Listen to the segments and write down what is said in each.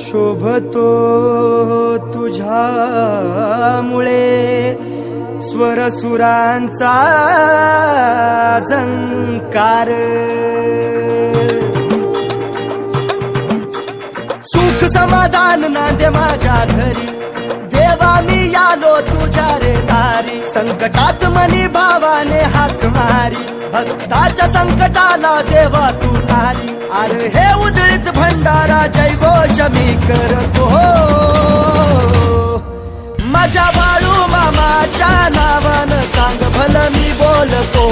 शोभतो तुझ्यामुळे. स्वरसुरांचा झंकार. सुख समाधान नांदे माझ्या घरी. संकटात मनी भावाने हाक मारी. भक्ताच्या संकटाला देवा तू तारी अरे हे उदळीत भंडारा जय गोष मी करतो. माझ्या बाळू मामाच्या नावानं चांग भल मी बोलतो.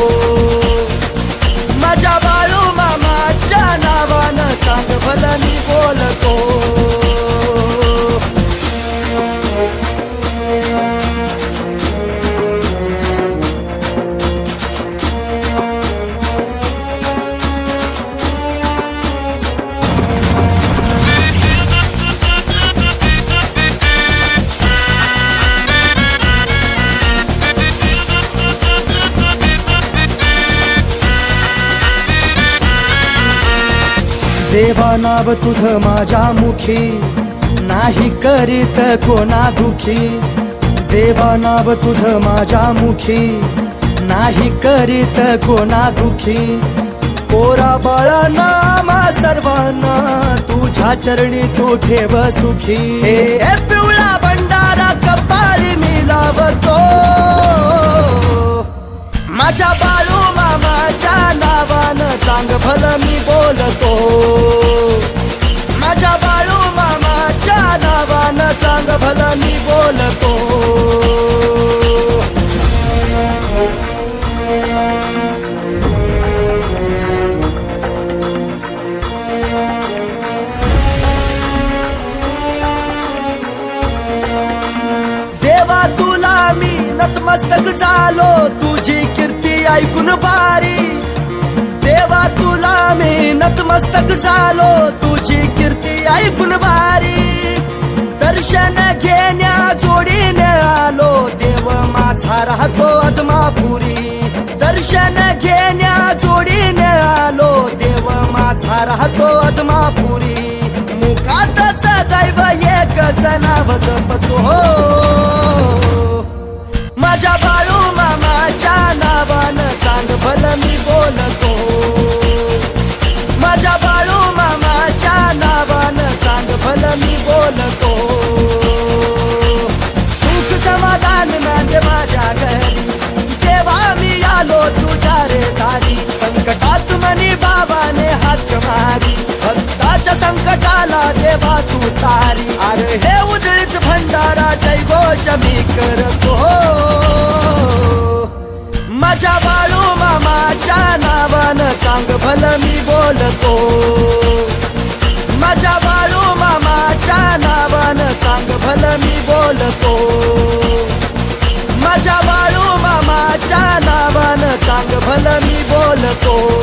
देवा नाव तुझ माझ्या मुखी. नाही करीत कोणा दुखी. देवा नाव तुझ माझ्या मुखी. नाही करीत कोणा दुखी. कोरा बाळा नामा सर्वांना तुझ्या चरणी तू ठेव सुखी. हे पिवळा भंडारा कपाळी मी लावतो. माझ्या बाळू मामाच्या नावानं चांग भल मी बोलतो. मी बोलतो. देवा तुला मी नतमस्तक झालो तुझी कीर्ती ऐकून बारी देवा तुला मी नतमस्तक झालो तुझी कीर्ती ऐकून बारी दर्शन घेण्या जोडीने आलो. देव माझा राहतो अदमापुरी दर्शन घेण्या जोडीने आलो. देव माझा राहतो अदमापुरी मुखात सदैव एक नाव जपतो. हो तारी अरे हे उदळीत भंडारा घोष मी करतो माझ्या बाळू मामाच्या नावानं चांग भलं मी बोलतो। माझ्या बाळू मामाच्या नावानं चांग भलं मी बोलतो। माझ्या बाळू मामाच्या नावानं चांग भलं मी मी बोलतो।